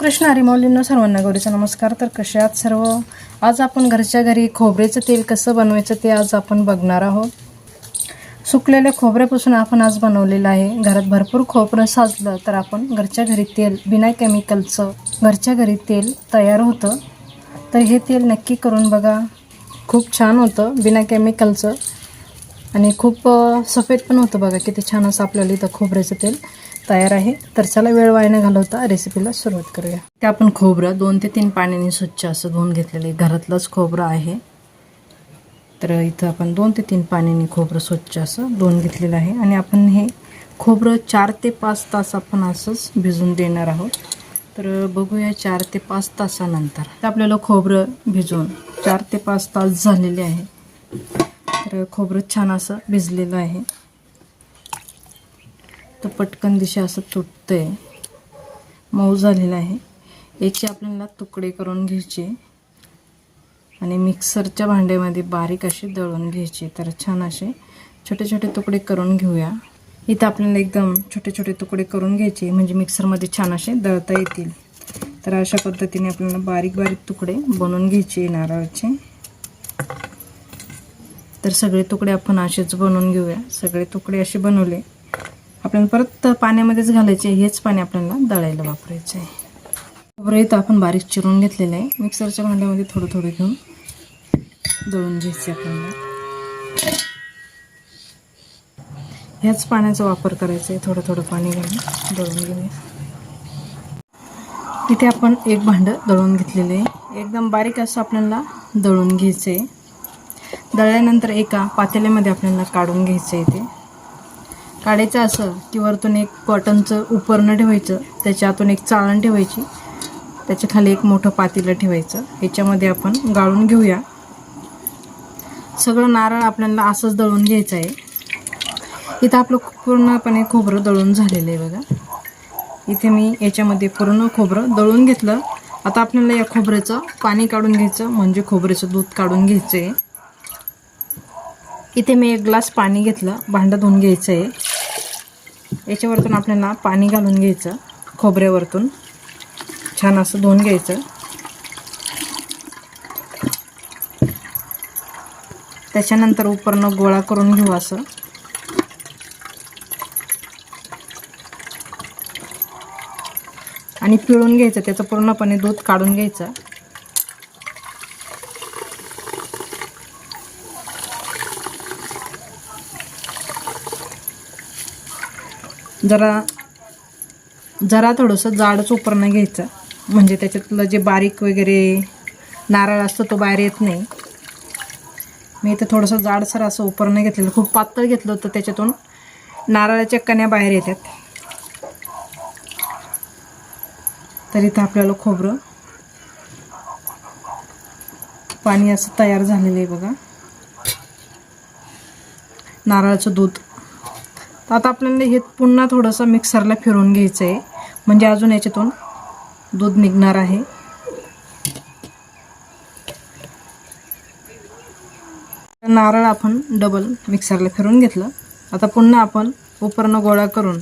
कृष्ण हरी सर्वांना गौरीचा नमस्कार. तर कसे आहात सर्व? आज आपण घरच्या घरी खोबरेचं तेल कसं बनवायचं ते आज आपण बघणार आहोत. सुकलेल्या खोबऱ्यापासून आपण आज बनवलेलं आहे. घरात भरपूर खोबरं साजलं तर आपण घरच्या घरी तेल बिना केमिकलचं घरच्या घरी तेल तयार होतं. तर हे तेल नक्की करून बघा. खूप छान होतं बिना केमिकलचं. आणि खूप सफेद पण होतं बघा किती छान असं आपल्याला इथं खोबऱ्याचं तेल. तयार आहे. तर चला वेळ वाया न घालवता रेसिपीला सुरुवात करूया. ते आपण खोबरं दोन ते तीन पाण्याने स्वच्छ असं धुवून घेतलेलं आहे. घरातलंच खोबरं आहे. तर इथं आपण दोन ते तीन पाण्याने खोबरं स्वच्छ असं धुवून घेतलेलं आहे. आणि आपण हे खोबरं चार ते पाच तास आपण असंच भिजून देणार आहोत. तर बघूया चार ते पाच तासानंतर. तर आपल्याला खोबरं भिजून चार ते पाच तास झालेले आहे. तर खोबरं छान असं भिजलेलं आहे. तर पटकन दिशा असं तुटतंय. मऊ झालेलं आहे. याचे आपल्याला तुकडे करून घ्यायचे. आणि मिक्सरच्या भांड्यामध्ये बारीक असे दळून घ्यायचे. तर छान असे छोटे छोटे तुकडे करून घेऊया. इथं आपल्याला एकदम छोटे छोटे तुकडे करून घ्यायचे. म्हणजे मिक्सरमध्ये छान असे दळता येतील. तर अशा पद्धतीने आपल्याला बारीक बारीक तुकडे बनवून घ्यायचे नारळाचे. तर सगळे तुकडे आपण असेच बनवून घेऊया. सगळे तुकडे असे बनवले. आपल्याला परत पाण्यामध्येच घालायचे हेच पाणी आपल्याला दळायला वापरायचं आहे. खोबरं इथं आपण बारीक चिरून घेतलेलं आहे. मिक्सरच्या भांड्यामध्ये थोडं थोडं घेऊन दळून घ्यायचे आपल्याला. ह्याच पाण्याचा वापर करायचा आहे. थोडं थोडं पाणी घालून दळून घेऊया. तिथे आपण एक भांडं दळून घेतलेलं आहे. एकदम बारीक असं आपल्याला दळून घ्यायचं आहे. दळल्यानंतर एका पातेल्यामध्ये आपल्याला काढून घ्यायचं आहे ते काढायचं असं की वरतून एक कॉटनचं उपरणं ठेवायचं त्याच्यातून एक चाळण ठेवायची त्याच्याखाली एक मोठं पातेलं ठेवायचं याच्यामध्ये आपण गाळून घेऊया. सगळं नारळ आपल्याला असंच दळून घ्यायचं आहे. इथं आपलं पूर्णपणे खोबरं दळून झालेलं आहे बघा. इथे मी याच्यामध्ये पूर्ण खोबरं दळून घेतलं. आता आपल्याला या खोबऱ्याचं पाणी काढून घ्यायचं म्हणजे खोबऱ्याचं दूध काढून घ्यायचं आहे इथे मी एक ग्लास पाणी घेतलं भांडं धुवून घ्यायचं आहे याच्यावरतून आपल्याला पाणी घालून घ्यायचं खोबऱ्यावरतून. छान असं धुवून घ्यायचं. त्याच्यानंतर उपरनं गोळा करून घेऊ असं. आणि पिळून घ्यायचं त्याचं पूर्णपणे दूध काढून घ्यायचं. जरा जरा थोडंसं जाडच उपरणं घ्यायचं. म्हणजे त्याच्यातलं जे बारीक वगैरे नारळ असतो तो बाहेर येत नाही. मी इथं थोडंसं जाडसर असं उपरणं घेतलेलं. खूप पातळ घेतलं होतं त्याच्यातून नारळाच्या कण्या बाहेर येतात. तर इथं आपल्याला खोबरं. पाणी असं तयार झालेलं आहे बघा. नारळाचं दूध. तर आता आपल्याला हे पुन्हा थोडंसं मिक्सरला फिरवून घ्यायचं आहे म्हणजे अजून याच्यातून दूध निघणार आहे. नारळ आपण डबल मिक्सरला फिरून घेतलं. आता पुन्हा आपण उपरनं गोळा करून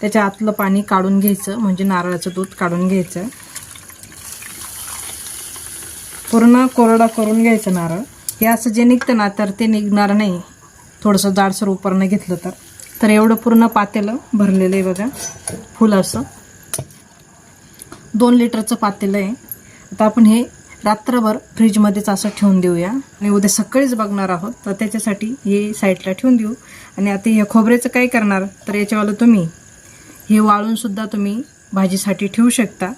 त्याच्या आतलं पाणी काढून घ्यायचं. म्हणजे नारळाचं दूध काढून घ्यायचं. पूर्ण कोरडा करून घ्यायचं नारळ. हे असं जे निघतं ना तर ते निघणार नाही. थोडंसं जाडसर उपरणं घेतलं तर. तर एवढं पूर्ण पातेलं भरलेलं आहे बघा. फुल असं. दोन लिटरचं पातेलं आहे. आता आपण हे रात्रभर फ्रीजमध्येच असं ठेवून देऊया. आणि उद्या सकाळीच बघणार आहोत. तर त्याच्यासाठी हे साईडला ठेवून देऊ. आणि आता हे खोबऱ्याचं काय करणार? तर याच्यावालं तुम्ही हे वाळूनसुद्धा तुम्ही भाजीसाठी ठेवू शकता.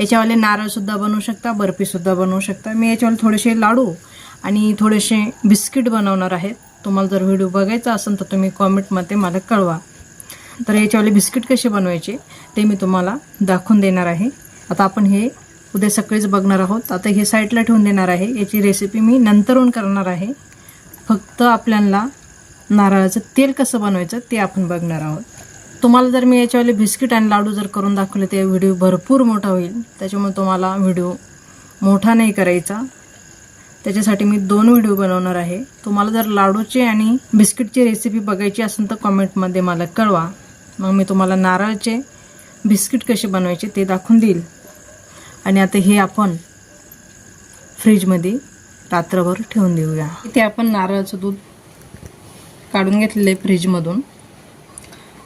याच्यावाले नारळसुद्धा बनवू शकता. बर्फीसुद्धा बनवू शकता. मी याच्यावाले थोडेसे लाडू आणि थोडेसे बिस्किट बनवणार आहेत तुम्हाला जर व्हिडिओ बघायचा असेल तर तुम्ही कॉमेंटमध्ये मला कळवा. तर याच्यावाले बिस्किट कसे बनवायचे ते मी तुम्हाला दाखवून देणार आहे. आता आपण हे उद्या सकाळीच बघणार आहोत. आता हे साईडला ठेवून देणार आहे. याची रेसिपी मी नंतरून करणार आहे. फक्त आपल्याला नारळाचं तेल कसं बनवायचं ते आपण बघणार आहोत. तुम्हाला जर मी याच्यावाले बिस्किट आणि लाडू जर करून दाखवले ते व्हिडिओ भरपूर मोठा होईल. त्याच्यामुळे तुम्हाला व्हिडिओ मोठा नाही करायचा. त्याच्यासाठी मी दोन व्हिडिओ बनवणार आहे. तुम्हाला जर लाडूचे आणि बिस्किटची रेसिपी बघायची असेल तर कमेंटमध्ये मला कळवा. मग मी तुम्हाला नारळाचे बिस्किट कसे बनवायचे ते दाखवून देईल. आणि आता हे आपण फ्रीजमध्ये रात्रभर ठेवून देऊया. इथे आपण नारळाचं दूध काढून घेतलेलं आहे फ्रीजमधून.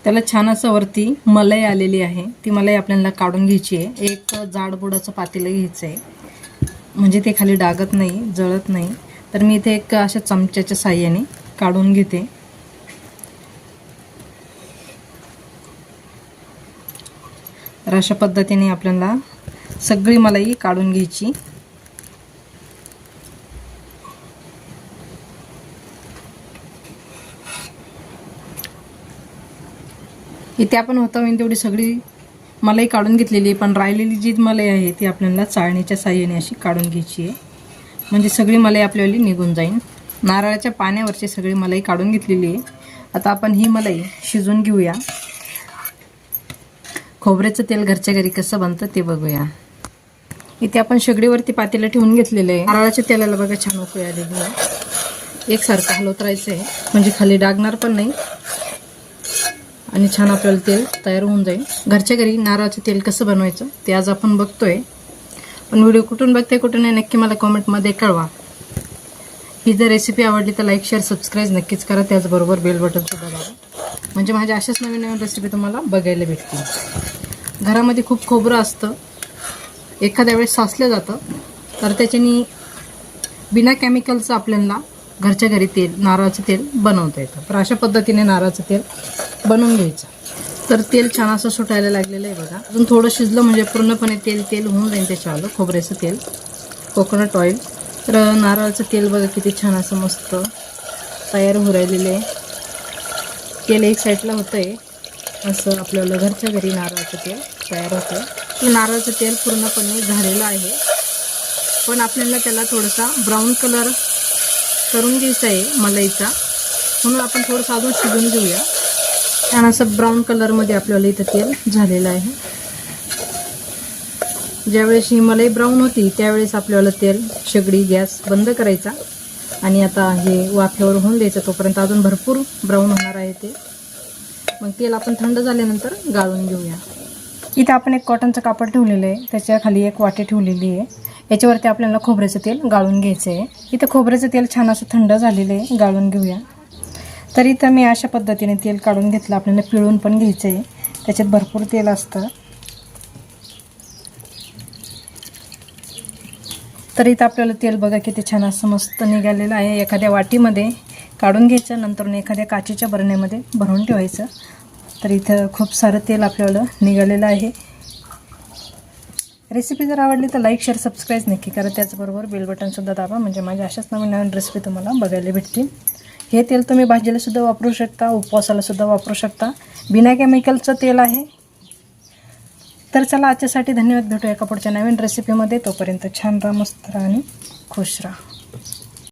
त्याला छान असं वरती मलाई आलेली आहे. ती मलाई आपल्याला काढून घ्यायची आहे. एक जाडबुडाचं पातेलं घ्यायचं आहे म्हणजे ते खाली डागत नाही जळत नाही. तर मी इथे एक अशा चमच्याच्या साह्याने काढून घेते. तर अशा पद्धतीने आपल्याला सगळी मलाई काढून घ्यायची. इथे आपण होता होईल तेवढी सगळी मलाई काढून घेतलेली आहे पण राहिलेली जी मलाई आहे ती आपल्याला चाळणीच्या साह्याने अशी काढून घ्यायची आहे. म्हणजे सगळी मलाई आपल्याला निघून जाईल नारळाच्या पाण्यावरची सगळी मलाई काढून घेतलेली आहे. आता आपण ही मलाई शिजून घेऊया. खोबऱ्याचं तेल घरच्या घरी कसं बनतं ते बघूया. इथे आपण शेगडीवरती पातेलं ठेवून घेतलेलं आहे. नारळाच्या तेलाला बघा छान उकळी आलेली आहे. एकसारखं हलवत राहायचं आहे म्हणजे खाली डागणार पण नाही. आणि छान आपल्याला तेल तयार होऊन जाईल. घरच्या घरी नारळाचं तेल कसं बनवायचं ते आज आपण बघतोय. पण व्हिडिओ कुठून बघते कुठून नाही नक्की मला कॉमेंटमध्ये कळवा. ही जर रेसिपी आवडली तर लाईक शेअर सबस्क्राईब नक्कीच करा. त्याचबरोबर बेल बटनसुद्धा दाबा. म्हणजे माझ्या अशाच नवीन नवीन रेसिपी तुम्हाला बघायला भेटतील. घरामध्ये खूप खोबरं असतं. एखाद्या वेळेस साचलं जातं. तर त्याच्यानी बिना केमिकलचं आपल्याला घरच्या घरी तेल नारळाचं तेल बनवता येतं. तर अशा पद्धतीने नारळाचं तेल बनवून घ्यायचं. तर तेल छान असं सुटायला लागलेलं आहे बघा. अजून थोडं शिजलं म्हणजे पूर्णपणे तेल तेल होऊन जाईल त्याच्यावालं खोबऱ्याचं तेल कोकोनट ऑइल तर नारळाचं तेल बघा किती छान असं मस्त तयार होऊ राहिलेलं आहे. तेल एक साईडला होतं आहे असं आपल्याला घरच्या घरी नारळाचं तेल तयार होतं तर नारळाचं तेल पूर्णपणे झालेलं आहे. पण आपल्याला त्याला थोडासा ब्राऊन कलर करून घ्यायचा आहे मलाईचा. म्हणून आपण थोडंसं अजून शिजून घेऊया. छान असं ब्राऊन कलरमध्ये आपल्याला इथं तेल झालेलं आहे. ज्यावेळेस ही मलाई ब्राऊन होती त्यावेळेस आपल्याला तेल शेगडी गॅस बंद करायचा. आणि आता हे वाफ्यावर होऊन द्यायचं तोपर्यंत अजून भरपूर ब्राऊन होणार आहे ते. मग तेल आपण थंड झाल्यानंतर गाळून घेऊया. इथं आपण एक कॉटनचं कापड ठेवलेलं आहे त्याच्याखाली एक वाटी ठेवलेली आहे. याच्यावरती आपल्याला खोबऱ्याचं तेल गाळून घ्यायचं आहे. इथं खोबऱ्याचं तेल छान असं थंड झालेलं आहे गाळून घेऊया. तर इथं मी अशा पद्धतीने तेल काढून घेतलं. आपल्याला पिळून पण घ्यायचं आहे त्याच्यात भरपूर तेल असतं. तर इथं आपल्याला तेल बघा किती छान असं मस्त निघालेलं आहे. एखाद्या वाटीमध्ये काढून घ्यायचं नंतर एखाद्या काचेच्या बरण्यामध्ये भरून ठेवायचं. तर इथं खूप सारं तेल आपल्याला निघालेलं आहे. रेसिपी जर आवडली तर लाईक शेअर सबस्क्राईब नक्की करा. त्याचबरोबर बेल बटनसुद्धा दाबा. म्हणजे माझ्या अशाच नवीन नवीन रेसिपी तुम्हाला बघायला भेटतील. हे तेल तुम्ही भाजीला सुद्धा वापरू शकता उपवासाला सुद्धा वापरू शकता. बिना केमिकलचं तेल आहे. तर चला आजच्यासाठी धन्यवाद भेटूया एका पुढच्या नवीन रेसिपीमध्ये तोपर्यंत छान राहा मस्त राहा आणि खुश राहा.